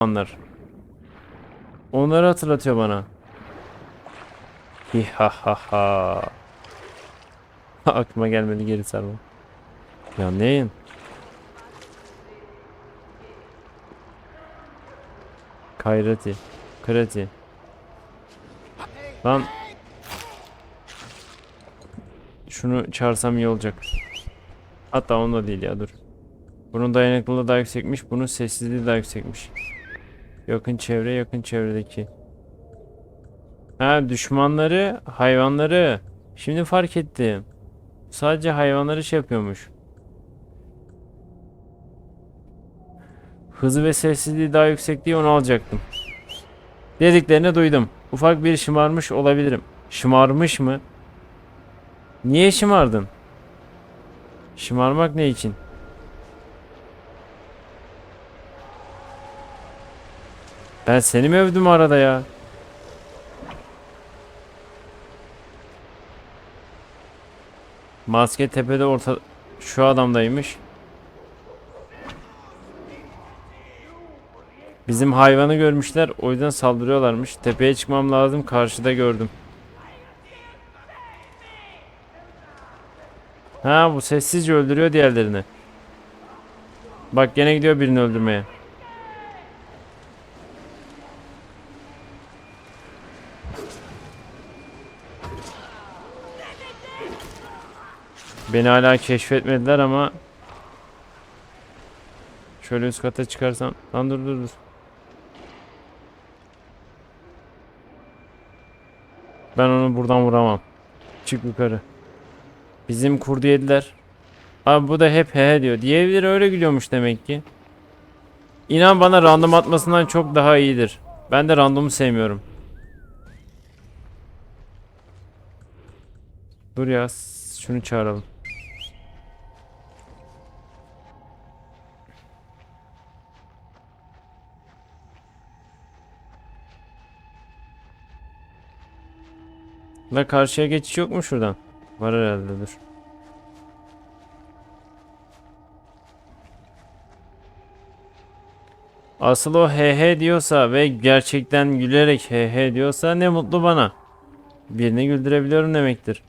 anlar. Onları hatırlatıyor bana. Hi ha ha ha. Aklıma gelmedi geri sarma. Ya neyin? Kayrati. Krati. Lan. Şunu çağırsam iyi olacak. Hatta onda değil ya dur. Bunun dayanıklılığı daha yüksekmiş. Bunun sessizliği daha yüksekmiş. Yakın çevre yakın çevredeki. Ha düşmanları hayvanları. Şimdi fark ettim. Sadece hayvanları şey yapıyormuş. Hızı ve sessizliği daha yüksek diye onu alacaktım. Dediklerini duydum. Ufak bir şımarmış olabilirim. Şımarmış mı? Niye şımardın? Şımarmak ne için? Ben seni mi övdüm arada ya? Maske tepede orta şu adamdaymış. Bizim hayvanı görmüşler o yüzden saldırıyorlarmış. Tepeye çıkmam lazım karşıda gördüm. Ha bu sessizce öldürüyor diğerlerini. Bak gene gidiyor birini öldürmeye. Beni hala keşfetmediler ama Şöyle üst kata çıkarsam Lan dur dur dur. Ben onu buradan vuramam. Çık yukarı. Bizim kurdu yediler. Abi bu da hep he diyor. Diğerleri öyle gülüyormuş demek ki. İnan bana random atmasından çok daha iyidir. Ben de randomu sevmiyorum. Dur ya şunu çağıralım La karşıya geçiş yok mu şuradan? Var herhalde dur. Asıl o he he diyorsa ve gerçekten gülerek he he diyorsa ne mutlu bana. Birini güldürebiliyorum demektir.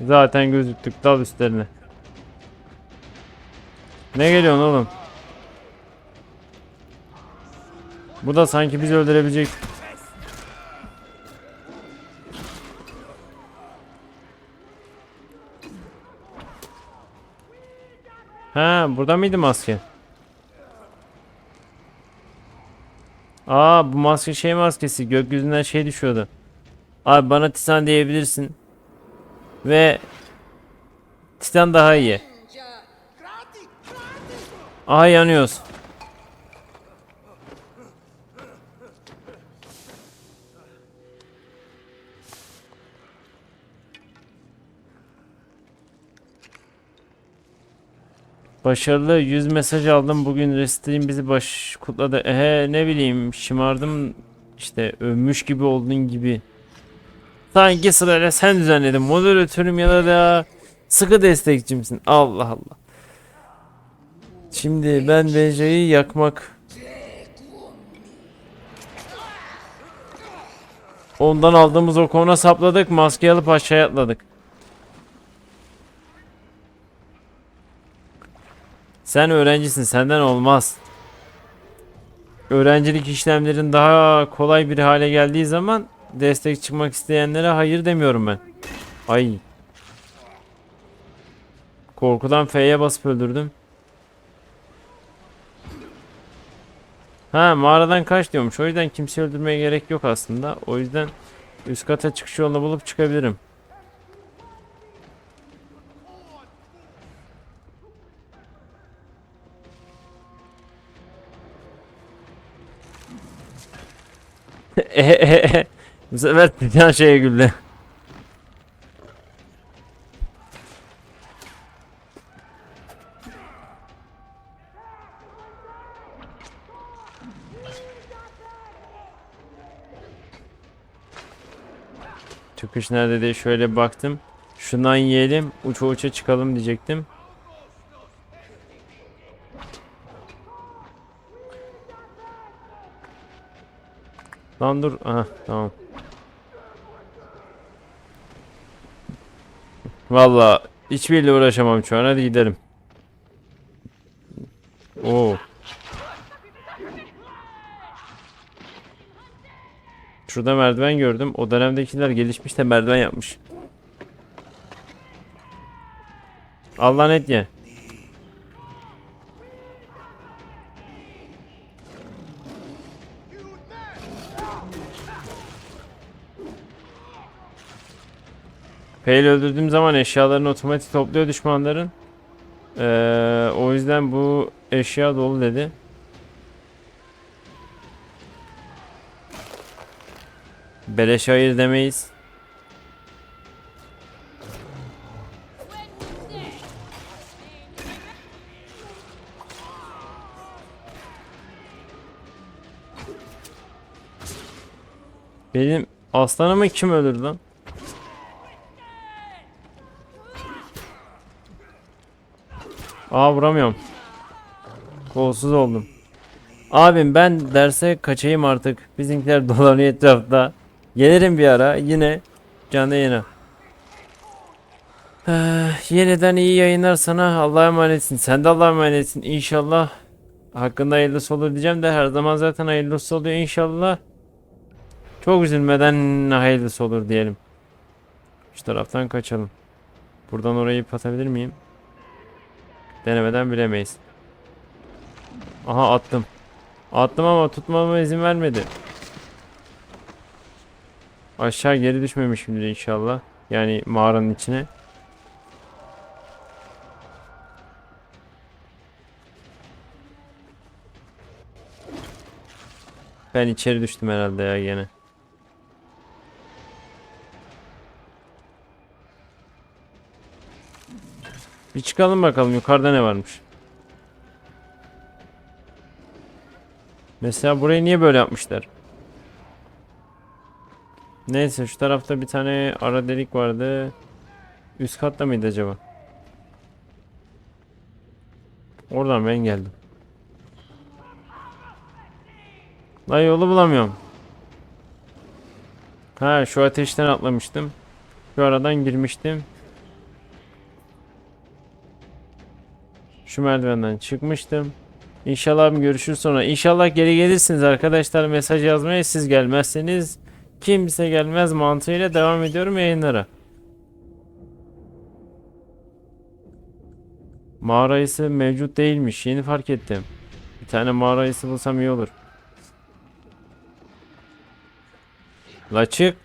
Zaten gözüktük dal üstlerine. Ne geliyorsun oğlum? Bu da sanki bizi öldürebilecek. Ha, burada mıydı maske? Aa, bu maske şey maskesi. Gökyüzünden şey düşüyordu. Abi bana Titan diyebilirsin. Ve Titan daha iyi. Aha yanıyoruz. Başarılı 100 mesaj aldım. Bugün Restream bizi baş kutladı. Ehe ne bileyim şımardım işte övmüş gibi oldun gibi. Sanki sırayla sen düzenledin. Moderatörüm ya da da sıkı destekçimsin. Allah Allah. Şimdi ben VJ'yi yakmak Ondan aldığımız o kona sapladık. Maske alıp aşağıya atladık. Sen öğrencisin. Senden olmaz. Öğrencilik işlemlerin daha kolay bir hale geldiği zaman destek çıkmak isteyenlere hayır demiyorum ben. Ay. Korkudan F'ye basıp öldürdüm. Ha mağaradan kaç diyormuş. O yüzden kimseyi öldürmeye gerek yok aslında. O yüzden üst kata çıkış yolunu bulup çıkabilirim. Bu sefer Titan şeye güldü. Çıkış nerede diye şöyle baktım. Şundan yiyelim, uça uça çıkalım diyecektim. Lan dur. Aha tamam. Valla hiçbiriyle uğraşamam şu an. Hadi gidelim. Oo. Şurada merdiven gördüm. O dönemdekiler gelişmiş de merdiven yapmış. Allah net ye. Fail öldürdüğüm zaman eşyalarını otomatik topluyor düşmanların. Ee, o yüzden bu eşya dolu dedi. Beleş hayır demeyiz. Benim aslanımı kim öldürdü lan? Aa vuramıyorum. Kolsuz oldum. Abim ben derse kaçayım artık. Bizimkiler dolanıyor etrafta. Gelirim bir ara yine canlı yayına. Eh, yeniden iyi yayınlar sana. Allah'a emanetsin. Sen de Allah'a emanetsin. İnşallah hakkında hayırlısı olur diyeceğim de her zaman zaten hayırlısı oluyor inşallah. Çok üzülmeden hayırlısı olur diyelim. Şu taraftan kaçalım. Buradan orayı ip atabilir miyim? Denemeden bilemeyiz. Aha attım. Attım ama tutmama izin vermedi. Aşağı geri düşmemişimdir inşallah. Yani mağaranın içine. Ben içeri düştüm herhalde ya gene. Bir çıkalım bakalım yukarıda ne varmış. Mesela burayı niye böyle yapmışlar? Neyse şu tarafta bir tane ara delik vardı. Üst katta mıydı acaba? Oradan ben geldim. Lan yolu bulamıyorum. Ha şu ateşten atlamıştım. Şu aradan girmiştim. Şu merdivenden çıkmıştım. İnşallah abim görüşürüz sonra. İnşallah geri gelirsiniz arkadaşlar mesaj yazmaya siz gelmezseniz kimse gelmez mantığıyla devam ediyorum yayınlara. Mağara mevcut değilmiş. Yeni fark ettim. Bir tane mağara bulsam iyi olur. La çık.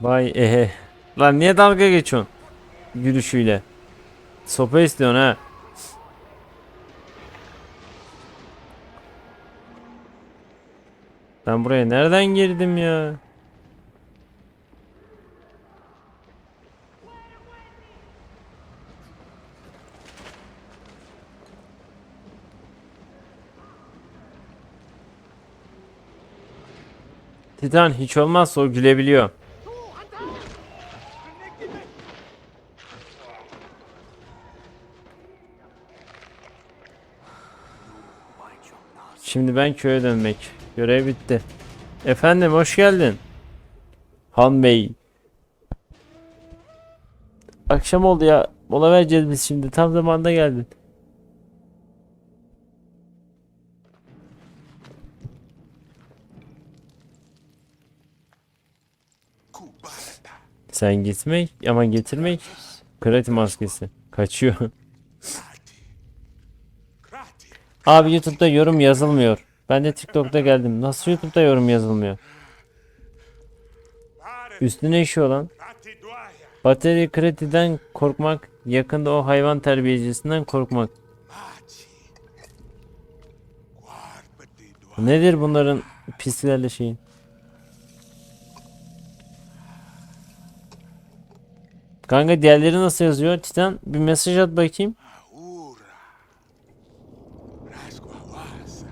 Vay ehe. Lan niye dalga geçiyorsun? Gülüşüyle. Sopa istiyorsun ha. Ben buraya nereden girdim ya? Titan hiç olmazsa o gülebiliyor. Şimdi ben köye dönmek. Görev bitti. Efendim hoş geldin. Han Bey. Akşam oldu ya. Mola vereceğiz biz şimdi. Tam zamanda geldin. Sen gitmek ama getirmek. Krati maskesi. Kaçıyor. Abi YouTube'da yorum yazılmıyor. Ben de TikTok'ta geldim. Nasıl YouTube'da yorum yazılmıyor? Üstüne işiyor lan. Bateri kretiden korkmak, yakında o hayvan terbiyecisinden korkmak. Nedir bunların pislerle şeyin? Kanka diğerleri nasıl yazıyor? Titan bir mesaj at bakayım.